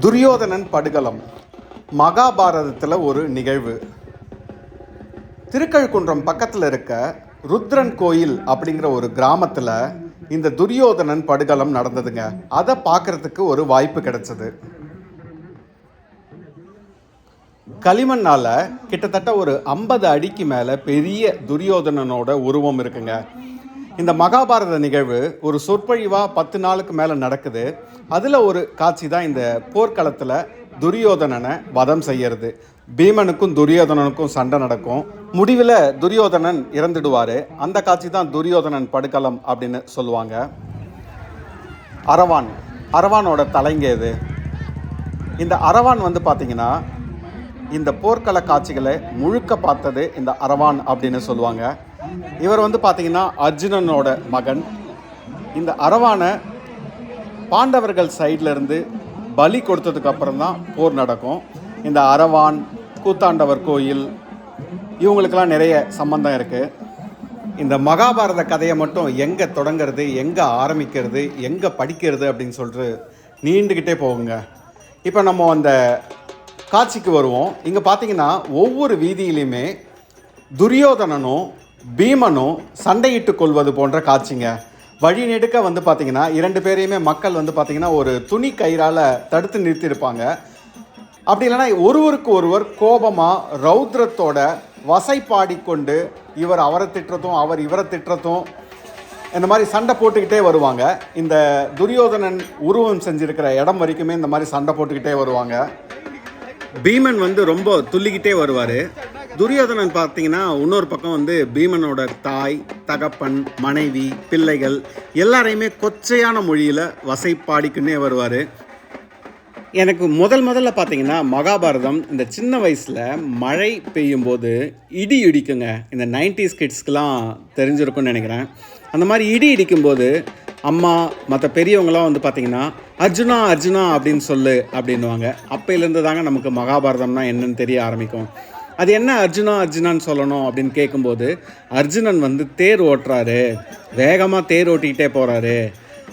துரியோதனன் படுகளம் மகாபாரதத்தில் ஒரு நிகழ்வு. திருக்கழுக்குன்றம் பக்கத்தில் இருக்க ருத்ரன் கோயில் அப்படிங்கிற ஒரு கிராமத்தில் இந்த துரியோதனன் படுகளம் நடந்ததுங்க. அதை பார்க்கறதுக்கு ஒரு வாய்ப்பு கிடைச்சது. களிமண்ணால் கிட்டத்தட்ட ஒரு ஐம்பது அடிக்கு மேலே பெரிய துரியோதனனோட உருவம் இருக்குங்க. இந்த மகாபாரத நிகழ்வு ஒரு சொற்பொழிவாக பத்து நாளுக்கு மேலே நடக்குது. அதில் ஒரு காட்சி தான் இந்த போர்க்களத்தில் துரியோதனனை வதம் செய்யறது. பீமனுக்கும் துரியோதனனுக்கும் சண்டை நடக்கும். முடிவில் துரியோதனன் இறந்துடுவார். அந்த காட்சி தான் துரியோதனன் படுக்கலம் அப்படின்னு சொல்லுவாங்க. அரவான். அரவானோட தலைங்க இது. இந்த அரவான் வந்து பார்த்தீங்கன்னா இந்த போர்க்கள காட்சிகளை முழுக்க பார்த்தது இந்த அரவான் அப்படின்னு சொல்லுவாங்க. இவர் வந்து பார்த்தீங்கன்னா அர்ஜுனனோட மகன். இந்த அரவானை பாண்டவர்கள் சைட்லேருந்து பலி கொடுத்ததுக்கு அப்புறம் தான் போர் நடக்கும். இந்த அரவான் கூத்தாண்டவர் கோயில் இவங்களுக்கெல்லாம் நிறைய சம்பந்தம் இருக்குது இந்த மகாபாரத கதையை மட்டும் எங்கே தொடங்கிறது எங்கே ஆரம்பிக்கிறது எங்கே படிக்கிறது அப்படின்னு சொல்லிட்டு நீண்டுக்கிட்டே போகுங்க. இப்போ நம்ம அந்த காட்சிக்கு வருவோம். இங்கே பார்த்தீங்கன்னா ஒவ்வொரு வீதியிலையுமே துரியோதனனும் பீமனும் சண்டையிட்டு கொள்வது போன்ற காட்சிங்க. வழி நெடுக்க வந்து பார்த்தீங்கன்னா இரண்டு பேரையுமே மக்கள் வந்து பார்த்தீங்கன்னா ஒரு துணி கயிறால் தடுத்து நிறுத்தியிருப்பாங்க. அப்படி இல்லைன்னா ஒருவருக்கு ஒருவர் கோபமாக ரௌத்ரத்தோட வசைப்பாடிக்கொண்டு இவர் அவரை திட்டுறதும் அவர் இவரை திட்டுறதும் இந்த மாதிரி சண்டை போட்டுக்கிட்டே வருவாங்க. இந்த துரியோதனன் உருவம் செஞ்சுருக்கிற இடம் வரைக்குமே இந்த மாதிரி சண்டை போட்டுக்கிட்டே வருவாங்க. பீமன் வந்து ரொம்ப துள்ளிக்கிட்டே வருவார். துரியோதனன் பார்த்தீங்கன்னா இன்னொரு பக்கம் வந்து பீமனோட தாய் தகப்பன் மனைவி பிள்ளைகள் எல்லாரையுமே கொச்சையான மொழியில் வசைப்பாடிக்குன்னே வருவார். எனக்கு முதல் முதல்ல பார்த்தீங்கன்னா மகாபாரதம் இந்த சின்ன வயசில் மழை பெய்யும் போது இடி இடிக்குங்க. இந்த நைன்டிஸ் கிட்ஸ்க்கெலாம் தெரிஞ்சிருக்கும்னு நினைக்கிறேன். அந்த மாதிரி இடி இடிக்கும்போது அம்மா மற்ற பெரியவங்களாம் வந்து பார்த்தீங்கன்னா அர்ஜுனா அர்ஜுனா அப்படின்னு சொல்லு அப்படின்னுவாங்க. அப்போலேருந்து தாங்க நமக்கு மகாபாரதம்னா என்னன்னு தெரிய ஆரம்பிக்கும். அது என்ன அர்ஜுனா அர்ஜுனான்னு சொல்லணும் அப்படின்னு கேட்கும்போது அர்ஜுனன் வந்து தேர் ஓட்டுறாரு. வேகமாக தேர் ஓட்டிக்கிட்டே போகிறாரு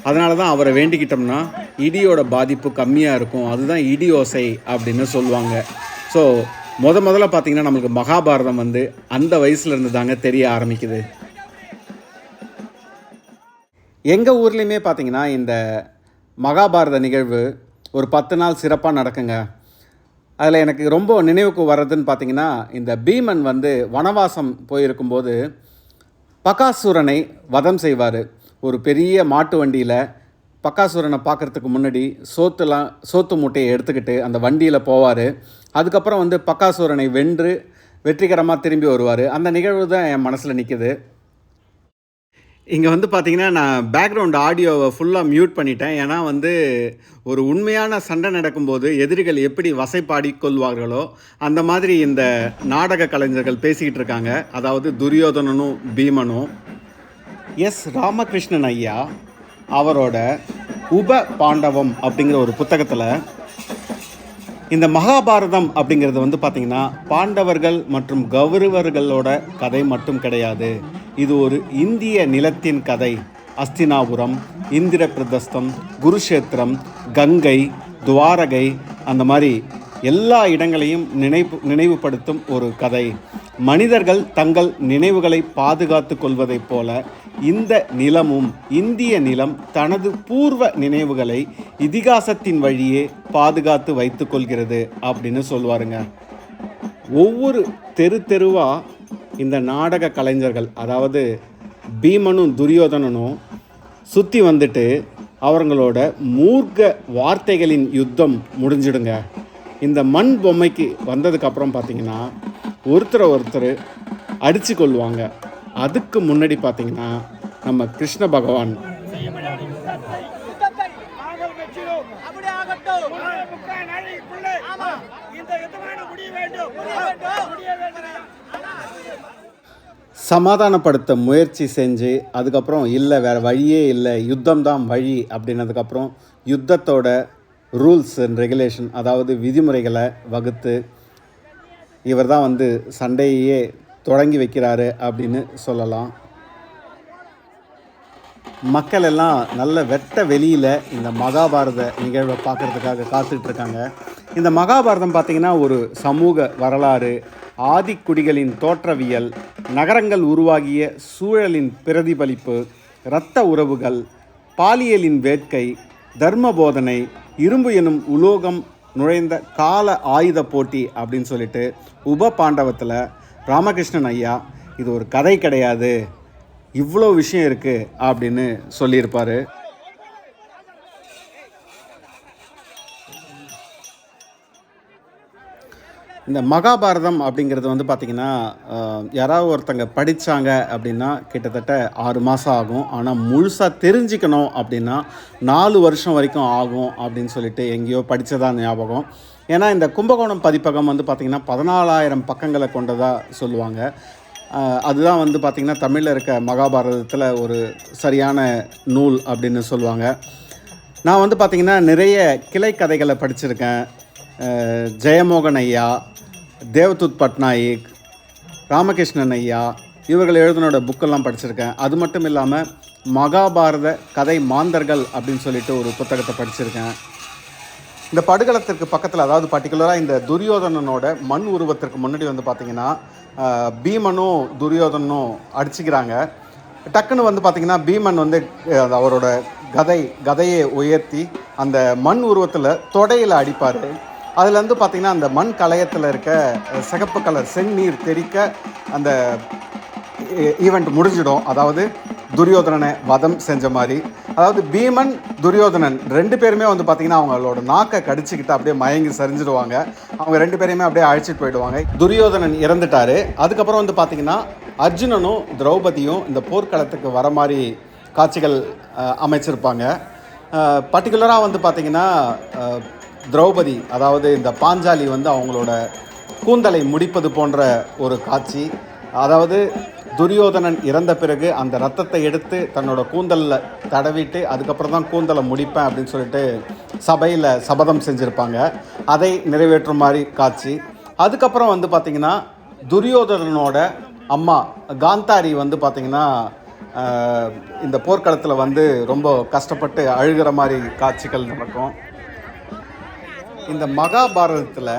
அதனால தான் அவரை வேண்டிக்கிட்டோம்னா இடியோட பாதிப்பு கம்மியாக இருக்கும். அதுதான் இடி ஓசை அப்படின்னு சொல்லுவாங்க. ஸோ முத முதல்ல பார்த்தீங்கன்னா நம்மளுக்கு மகாபாரதம் வந்து அந்த வயசுலேருந்து தாங்க தெரிய ஆரம்பிக்குது. எங்கள் ஊர்லேயுமே பார்த்தீங்கன்னா இந்த மகாபாரத நிகழ்வு ஒரு பத்து நாள் சிறப்பாக நடக்குங்க. அதில் எனக்கு ரொம்ப நினைவுக்கு வர்றதுன்னு பார்த்தீங்கன்னா இந்த பீமன் வந்து வனவாசம் போயிருக்கும்போது பகாசுரனை வதம் செய்வார். ஒரு பெரிய மாட்டு வண்டியில் பக்காசுரனை பார்க்குறதுக்கு முன்னாடி சோத்துலாம் சோத்து மூட்டையை எடுத்துக்கிட்டு அந்த வண்டியில் போவார். அதுக்கப்புறம் வந்து பக்காசுரனை வென்று வெற்றிகரமாக திரும்பி வருவார். அந்த நிகழ்வு தான் என் மனசில் நிற்கிது இங்கே வந்து பார்த்தீங்கன்னா நான் பேக்ரவுண்ட் ஆடியோவை ஃபுல்லாக மியூட் பண்ணிட்டேன். ஏன்னா வந்து ஒரு உண்மையான சண்டை நடக்கும்போது எதிரிகள் எப்படி வசைப்பாடி கொள்வார்களோ அந்த மாதிரி இந்த நாடக கலைஞர்கள் பேசிக்கிட்டு இருக்காங்க. அதாவது துரியோதனனும் பீமனும். எஸ். ராமகிருஷ்ணன் ஐயா அவரோட உப பாண்டவம் அப்படிங்கிற ஒரு புத்தகத்தில் இந்த மகாபாரதம் அப்படிங்கிறது வந்து பார்த்திங்கன்னா பாண்டவர்கள் மற்றும் கௌரவர்களோட கதை மட்டும் கிடையாது. இது ஒரு இந்திய நிலத்தின் கதை. அஸ்தினாபுரம் இந்திர பிரதஸ்தம் குருஷேத்திரம் கங்கை துவாரகை அந்த மாதிரி எல்லா இடங்களையும் நினைவு நினைவுபடுத்தும் ஒரு கதை. மனிதர்கள் தங்கள் நினைவுகளை பாதுகாத்து கொள்வதைப் போல இந்த நிலமும் இந்திய நிலம் தனது பூர்வ நினைவுகளை இதிகாசத்தின் வழியே பாதுகாத்து வைத்து கொள்கிறது அப்படின்னு சொல்லுவாருங்க ஒவ்வொரு தெரு தெருவாக இந்த நாடக கலைஞர்கள் அதாவது பீமனும் துரியோதனனும் சுற்றி வந்துட்டு அவங்களோட மூர்க்க வார்த்தைகளின் யுத்தம் முடிஞ்சிடுங்க. இந்த மண் பொம்மைக்கு வந்ததுக்கப்புறம் பார்த்திங்கன்னா ஒருத்தரை ஒருத்தர் அடித்து கொள்வாங்க அதுக்கு முன்னாடி பார்த்திங்கன்னா நம்ம கிருஷ்ண பகவான். யுத்தத்தை ஆகட்டும். சமாதானப்படுத்த முயற்சி செஞ்சு அதுக்கப்புறம் இல்லை வேறு வழியே இல்லை யுத்தம் தான் வழி அப்படின்னதுக்கப்புறம் யுத்தத்தோட ரூல்ஸ் அண்ட் ரெகுலேஷன் அதாவது விதிமுறைகளை வகுத்து இவர் தான் வந்து சண்டையே தொடங்கி வைக்கிறாரு அப்படின்னு சொல்லலாம். மக்கள் எல்லாம் நல்ல வெட்ட வெளியில் இந்த மகாபாரத நிகழ்வை பார்க்கறதுக்காக காத்துட்டு இருக்காங்க இந்த மகாபாரதம் பார்த்திங்கன்னா ஒரு சமூக வரலாறு ஆதிக்குடிகளின் தோற்றவியல் நகரங்கள் உருவாகிய சூழலின் பிரதிபலிப்பு இரத்த உறவுகள் பாலியலின் வேட்கை தர்ம போதனை இரும்பு எனும் உலோகம் நுழைந்த கால ஆயுத போட்டி அப்படின்னு சொல்லிட்டு உப பாண்டவத்தில் ராமகிருஷ்ணன் ஐயா இது ஒரு கதை கிடையாது. இவ்வளோ விஷயம் இருக்குது அப்படின்னு சொல்லியிருப்பார். இந்த மகாபாரதம் அப்படிங்கிறது வந்து பார்த்திங்கன்னா யாராவது ஒருத்தங்க படித்தாங்க அப்படின்னா கிட்டத்தட்ட ஆறு மாதம் ஆகும். ஆனால் முழுசாக தெரிஞ்சுக்கணும் அப்படின்னா நாலு வருஷம் வரைக்கும் ஆகும் அப்படின்னு சொல்லிட்டு எங்கேயோ படித்ததா ஞாபகம். ஏன்னா இந்த கும்பகோணம் பதிப்பகம் வந்து பார்த்திங்கன்னா பதினாலாயிரம் பக்கங்களை கொண்டதாக சொல்லுவாங்க. அதுதான் வந்து பார்த்திங்கன்னா தமிழில் இருக்க மகாபாரதத்தில் ஒரு சரியான நூல் அப்படின்னு சொல்லுவாங்க. நான் வந்து பார்த்திங்கன்னா நிறைய கிளை கதைகளை படிச்சிருக்கேன். ஜெயமோகன் ஐயா தேவதூத் பட்நாயக் ராமகிருஷ்ணன் ஐயா இவர்கள் எழுதினோட புக்கெல்லாம் படிச்சிருக்கேன். அது மட்டும் இல்லாமல் மகாபாரத கதை மாந்தர்கள் அப்படின்னு சொல்லிட்டு ஒரு புத்தகத்தை படிச்சிருக்கேன். இந்த படுகளத்திற்கு பக்கத்தில் அதாவது பர்டிகுலராக இந்த துரியோதனனோட மண் உருவத்திற்கு முன்னாடி வந்து பார்த்தீங்கன்னா பீமனும் துரியோதனும் அடிச்சுக்கிறாங்க. டக்குன்னு வந்து பார்த்தீங்கன்னா பீமன் வந்து அவரோட கதை கதையை உயர்த்தி அந்த மண் உருவத்தில் தொடையில் அடிப்பார். அதுலேருந்து பார்த்திங்கன்னா பார்த்தீங்கன்னா அந்த மண் கலையத்தில் இருக்க சிகப்பு கலர் செந்நீர் தெறிக்க அந்த ஈவெண்ட் முடிஞ்சிடும். அதாவது துரியோதனனை வதம் செஞ்ச மாதிரி. அதாவது பீமன் துரியோதனன் ரெண்டு பேருமே வந்து பார்த்தீங்கன்னா அவங்களோட நாக்கை கடிச்சிக்கிட்டு அப்படியே மயங்கி சரிஞ்சிடுவாங்க. அவங்க ரெண்டு பேரையுமே அப்படியே அழைச்சிட்டு போயிடுவாங்க. துரியோதனன் இறந்துட்டாரு. அதுக்கப்புறம் வந்து பார்த்தீங்கன்னா அர்ஜுனனும் திரௌபதியும் இந்த போர்க்களத்துக்கு வர மாதிரி காட்சிகள் அமைச்சிருப்பாங்க. பர்டிகுலராக வந்து பார்த்தீங்கன்னா திரௌபதி அதாவது இந்த பாஞ்சாலி வந்து அவங்களோட கூந்தலை முடிப்பது போன்ற ஒரு காட்சி. அதாவது துரியோதனன் இறந்த பிறகு அந்த ரத்தத்தை எடுத்து தன்னோட கூந்தலில் தடவிட்டு அதுக்கப்புறம் தான் கூந்தலை முடிப்பேன் அப்படின்னு சொல்லிட்டு சபையில் சபதம் செஞ்சுருப்பாங்க. அதை நிறைவேற்றும் மாதிரி காட்சி. அதுக்கப்புறம் வந்து பார்த்திங்கன்னா துரியோதனனோட அம்மா காந்தாரி வந்து பார்த்திங்கன்னா இந்த போர்க்களத்தில் வந்து ரொம்ப கஷ்டப்பட்டு அழுகிற மாதிரி காட்சிகள் நடக்கும். இந்த மகாபாரதத்தில்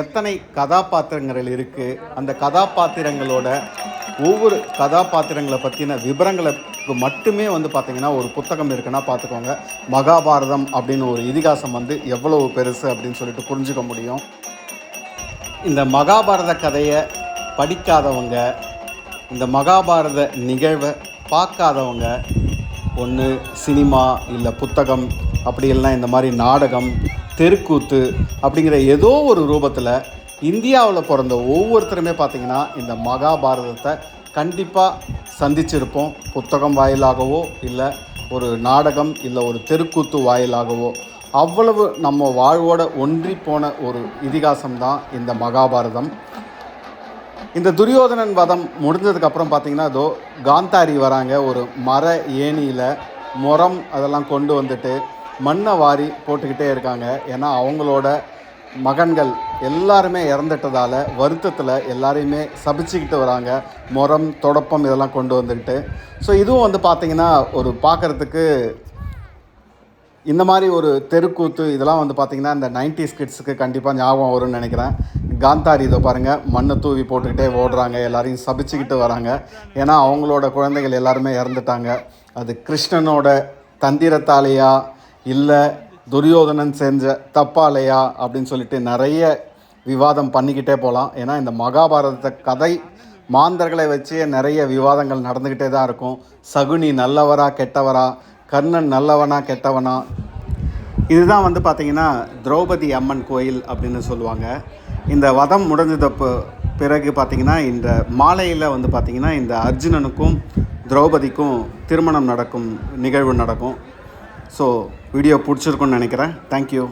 எத்தனை கதாபாத்திரங்கள் இருக்குது அந்த கதாபாத்திரங்களோட ஒவ்வொரு கதாபாத்திரங்களை பற்றின விவரங்களுக்கு மட்டுமே வந்து பார்த்திங்கன்னா ஒரு புத்தகம் இருக்குன்னா பார்த்துக்கோங்க மகாபாரதம் அப்படின்னு ஒரு இதிகாசம் வந்து எவ்வளவு பெருசு அப்படின்னு சொல்லிட்டு புரிஞ்சுக்க முடியும். இந்த மகாபாரத கதையை படிக்காதவங்க இந்த மகாபாரத நிகழ்வை பார்க்காதவங்க ஒன்று சினிமா இல்லை புத்தகம் அப்படி இல்லைன்னா இந்த மாதிரி நாடகம் தெருக்கூத்து அப்படிங்கிற ஏதோ ஒரு ரூபத்தில் இந்தியாவில் பிறந்த ஒவ்வொருத்தருமே பார்த்திங்கன்னா இந்த மகாபாரதத்தை கண்டிப்பாக சந்திச்சிருப்போம். புத்தகம் வாயிலாகவோ இல்லை ஒரு நாடகம் இல்லை ஒரு தெருக்கூத்து வாயிலாகவோ. அவ்வளவு நம்ம வாழ்வோட ஒன்றி போன ஒரு இதிகாசம் தான் இந்த மகாபாரதம். இந்த துரியோதனன் வதம் முடிஞ்சதுக்கப்புறம் பார்த்திங்கன்னா அதோ காந்தாரி வராங்க. ஒரு மர ஏணியில் முரம் அதெல்லாம் கொண்டு வந்துட்டு மண்ணை வாரி போட்டுக்கிட்டே இருக்காங்க. ஏன்னா அவங்களோட மகன்கள் எல்லாருமே இறந்துட்டதால வருத்தத்தில் எல்லாரையுமே சபிச்சுக்கிட்டு வராங்க. முரம் தொடப்பம் இதெல்லாம் கொண்டு வந்துக்கிட்டு. ஸோ இதுவும் வந்து பார்த்திங்கன்னா ஒரு பார்க்குறதுக்கு இந்த மாதிரி ஒரு தெருக்கூத்து இதெல்லாம் வந்து பார்த்திங்கன்னா இந்த 90s கிட்ஸுக்கு கண்டிப்பாக ஞாபகம் வரும்னு நினைக்கிறேன். காந்தாரி இதை பாருங்கள் மண்ணை தூவி போட்டுக்கிட்டே ஓடுறாங்க எல்லாரையும் சபிச்சுக்கிட்டு வராங்க. ஏன்னா அவங்களோட குழந்தைகள் எல்லாருமே இறந்துட்டாங்க. அது கிருஷ்ணனோட தந்திரத்தாலேயா இல்லை துரியோதனன் செஞ்ச தப்பாலையா அப்படின்னு சொல்லிட்டு நிறைய விவாதம் பண்ணிக்கிட்டே போகலாம். ஏன்னா இந்த மகாபாரத கதை மாந்தர்களை வச்சே நிறைய விவாதங்கள் நடந்துக்கிட்டே தான் இருக்கும். சகுனி நல்லவரா கெட்டவரா? கர்ணன் நல்லவனா கெட்டவனா? இதுதான் வந்து பார்த்திங்கன்னா திரௌபதி அம்மன் கோயில் அப்படின்னு சொல்லுவாங்க. இந்த வதம் முடிஞ்சத பிறகு பார்த்திங்கன்னா இந்த மாலையில் வந்து பார்த்திங்கன்னா இந்த அர்ஜுனனுக்கும் திரௌபதிக்கும் திருமணம் நடக்கும் நிகழ்வு நடக்கும். ஸோ வீடியோ பிடிச்சிருக்குன்னு நினைக்கிறேன். தேங்க்யூ